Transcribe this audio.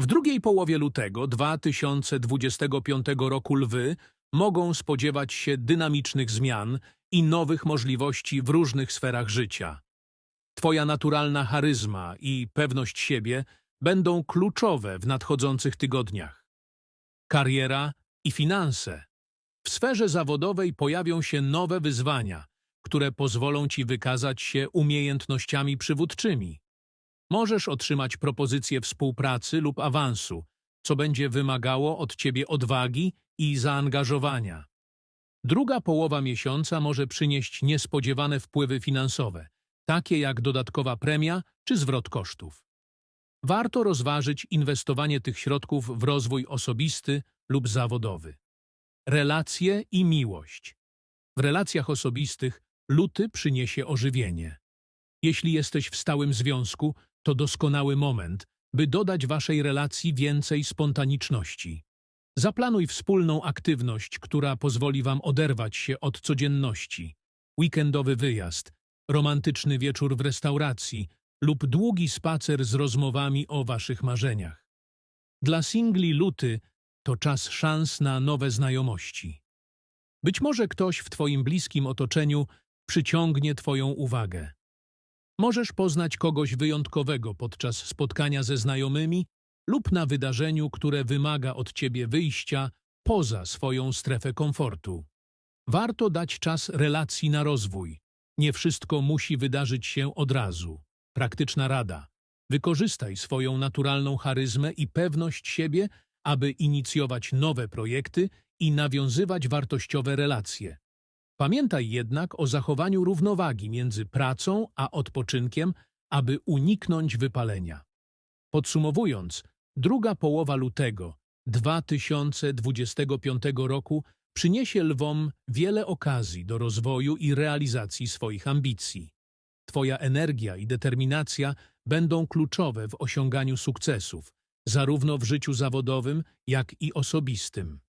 W drugiej połowie lutego 2025 roku lwy mogą spodziewać się dynamicznych zmian i nowych możliwości w różnych sferach życia. Twoja naturalna charyzma i pewność siebie będą kluczowe w nadchodzących tygodniach. Kariera i finanse. W sferze zawodowej pojawią się nowe wyzwania, które pozwolą ci wykazać się umiejętnościami przywódczymi. Możesz otrzymać propozycję współpracy lub awansu, co będzie wymagało od ciebie odwagi i zaangażowania. Druga połowa miesiąca może przynieść niespodziewane wpływy finansowe, takie jak dodatkowa premia czy zwrot kosztów. Warto rozważyć inwestowanie tych środków w rozwój osobisty lub zawodowy. Relacje i miłość. W relacjach osobistych luty przyniesie ożywienie. Jeśli jesteś w stałym związku, to doskonały moment, by dodać waszej relacji więcej spontaniczności. Zaplanuj wspólną aktywność, która pozwoli wam oderwać się od codzienności. Weekendowy wyjazd, romantyczny wieczór w restauracji lub długi spacer z rozmowami o waszych marzeniach. Dla singli luty to czas szans na nowe znajomości. Być może ktoś w twoim bliskim otoczeniu przyciągnie twoją uwagę. Możesz poznać kogoś wyjątkowego podczas spotkania ze znajomymi lub na wydarzeniu, które wymaga od ciebie wyjścia poza swoją strefę komfortu. Warto dać czas relacji na rozwój. Nie wszystko musi wydarzyć się od razu. Praktyczna rada. Wykorzystaj swoją naturalną charyzmę i pewność siebie, aby inicjować nowe projekty i nawiązywać wartościowe relacje. Pamiętaj jednak o zachowaniu równowagi między pracą a odpoczynkiem, aby uniknąć wypalenia. Podsumowując, druga połowa lutego 2025 roku przyniesie lwom wiele okazji do rozwoju i realizacji swoich ambicji. Twoja energia i determinacja będą kluczowe w osiąganiu sukcesów, zarówno w życiu zawodowym, jak i osobistym.